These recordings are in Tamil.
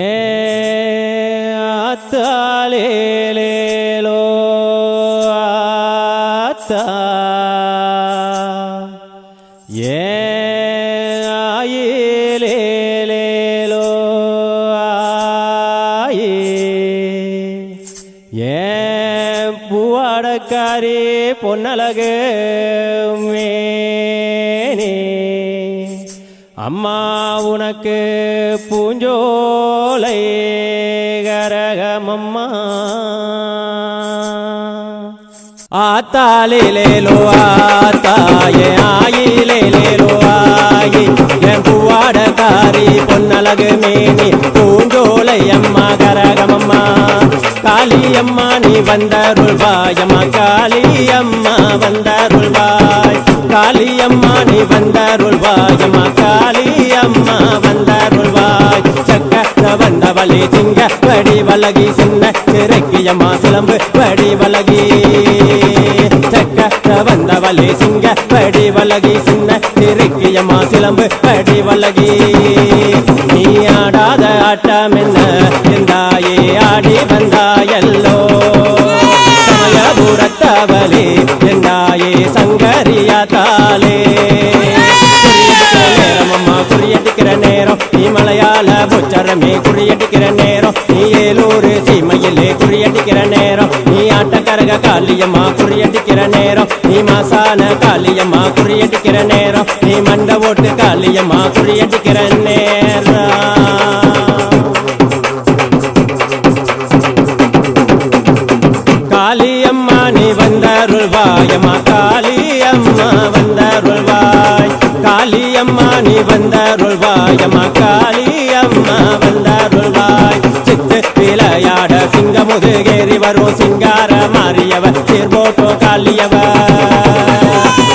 ஏ ஆத்தாலேலேலோ பூவாடக்காரி பொன்னழகு மேனே அம்மா உனக்கு பூஞ்சோலை கரகமம்மா. ஆத்தாலேலேலோ ஆத்தாயே ஆயிலேலேலோ ஆயி என் பூவாடக்காரி பொன்னழகு மேனி பூஞ்சோலை அம்மா கரகமம்மா. காளியம்மா நீ வந்தருள்வாயம்மா காளியம்மா வந்தருள்வாய் காளியம்மா நீ வந்தருள்வாயம்மா வந்தவளே திங்க வடி வலகி சின்ன சிறக்கியம்மா சிலம்பு வடி வலகி சக்கர வந்தவளே சிங்க வடி வலகி சின்ன சிறக்கியம்மா சிலம்பு வடி வலகி நீ ஆடாத ஆட்டம் என்ன? இருந்தாயே ஆடி வந்தாயல்லோ. சமயபுரத்தவளே என்னாயே சங்கரியா தாலே மலையாள புச்சரமே குறியடிக்கிற நேரம். நீ ஏலூர் சீமையிலே குறியடிக்கிற நேரம். நீ ஆட்டக்கரக காளியம்மா குறியடிக்கிற நேரம். நீ மாசான காளியம்மா குறியடிக்கிற நேரம். நீ மண்ட ஓட்டு காளியம்மா குறியடிக்கிற நேரம். காளியம்மா நீ வந்தருள்வாயம்மா. காளி வந்தருள்வாய் அம்மா காளி அம்மா வந்தருள்வாய் சித்து விளையாட சிங்க முதுகேறி வரும் சிங்கார மாறியவர் சீர்போட்டோ காளியவர்.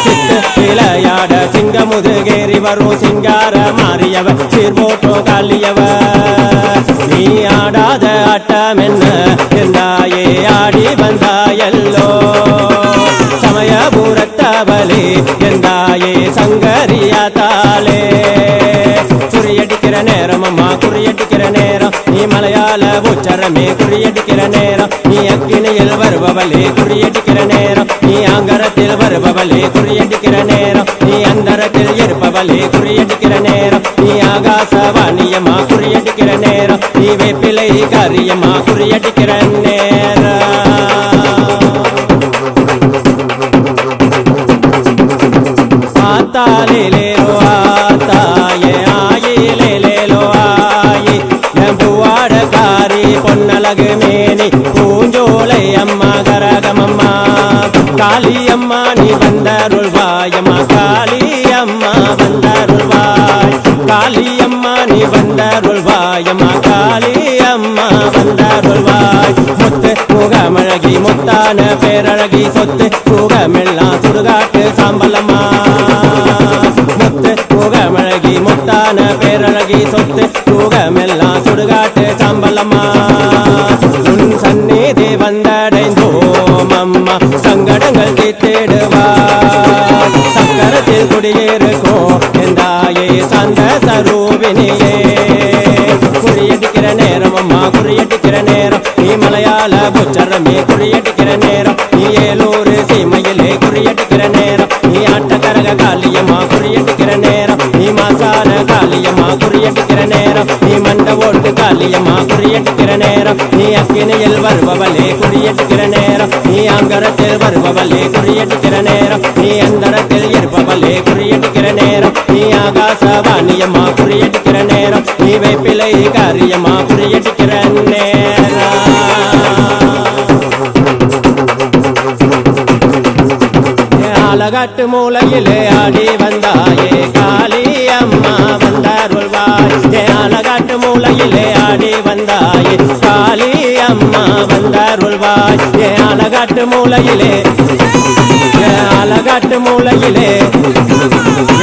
சித்து விளையாட சிங்க முதுகேறி வரும் சிங்கார மாறியவர் சீர்போட்டோ காளியவர். நீ ஆடாத ஆட்டம் என்ன? என்றாயே ஆடி வந்தாயல்லோ? சமயபுரத்தவளே என்றாயே சங்கரியா தாளே? மலையாள உச்சரமே குறியடிக்கிற நேரம். நீ அக்கினியில் வருபவளே குறியடிக்கிற நேரம். நீ ஆங்கரத்தில் வருபவளே குறியடிக்கிற நேரம். நீ அந்தரத்தில் இருப்பவளே குறியடிக்கிற நேரம். நீ ஆகாசவாணியம்மா குறியடிக்கிற நேரம். நீ வேப்பிலை காரியம்மா குறியடிக்கிற நேரம். ஆத்தாலேலேலோ நீ வந்தருள்வாயம்மா. காளியம்மா வந்தருள்வாய். காளியம்மா நீ வந்தருள்வாயம்மா. காளியம்மா வந்தருள்வாய். முத்து முகமழகி முத்தான பேரழகி சொத்து முகமெல்லாம் சுடுகாட்டு சாம்பலம்மா. முத்து முகமழகி முத்தான பேரழகி சொத்து முகமெல்லாம் சுடுகாட்டு சாம்பலம்மா. உன் சந்நிதி வந்தடைந்தோம் அம்மா. சங்கடங்கள் சக்கரத்தில் குடியிருக்கும் எந்தாயே சந்த சரூபினியே. குறியடிக்கிற நேரம் அம்மா குறியடிக்கிற நேரம். நீ மலையாள புச்சரமே குறியடிக்கிற நேரம். நீ ஏலூர் சீமையிலே குறியடிக்கிற நேரம். நீ ஆட்டக்கரக காளியம்மா குறியடிக்கிற நேரம். நீ மாசான காளியம்மா குறியடிக்கிற நேரம். நீ மன் மண்ட ஓட்டு காளியம்மா குறியடிக்கிற நேரம். நீ அக்கினியில் வருபவளே குறியெடுக்கிற நேரம். நீ அங்கரத்தில் வருபவளே குறியெடுக்கிற நேரம். நீ அந்தரத்தில் இருப்பவளே குறியெடுக்கிற நேரம். நீ ஆகாசவாணியம்மா குறியெடுக்கிற நேரம். நீ வேப்பிலை காரியம்மா குறியெடுக்கிற நேரம். அழகாட்டு மூலையிலே ஆடி வந்தாயே. வந்தாயே காளி அம்மா வந்தாருள்வாய். ஏ அழகாட்டு மூலையிலே. ஏ அழகாட்டு மூலையிலே.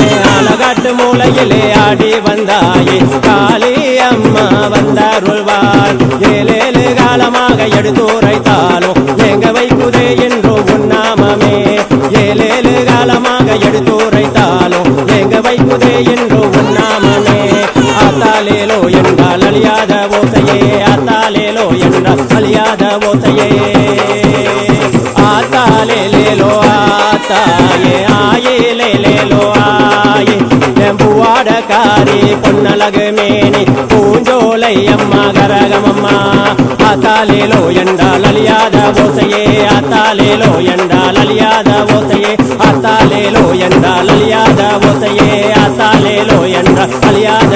ஏ அழகாட்டு மூலையிலே ஆடி வந்தாயே. காளி அம்மா வந்தாருள்வார் ஏழேழு காலமாக எடுத்துரைத்தாலும் याद बोतये आता ले ले लो आता ये आये ले ले लो आये నెంబువాడకారి పొన్నలగమేని పూంజోలయ్యమ్మ గరగమమ్మ అతాలిలో ఎండాలలియాద ఓతయే అతాలిలో ఎండాలలియాద ఓతయే అతాలిలో ఎండాలలియాద ఓతయే అతాలిలో ఎండ అలియాద